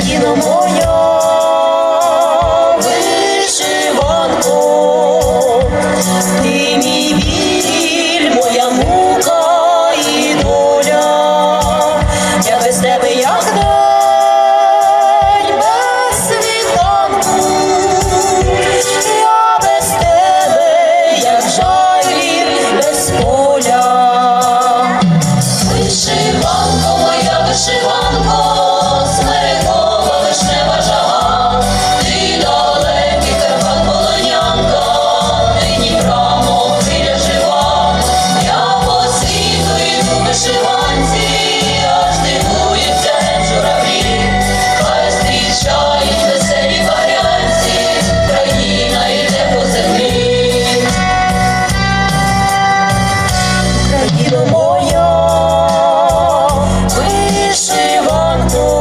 தினமோ Oh.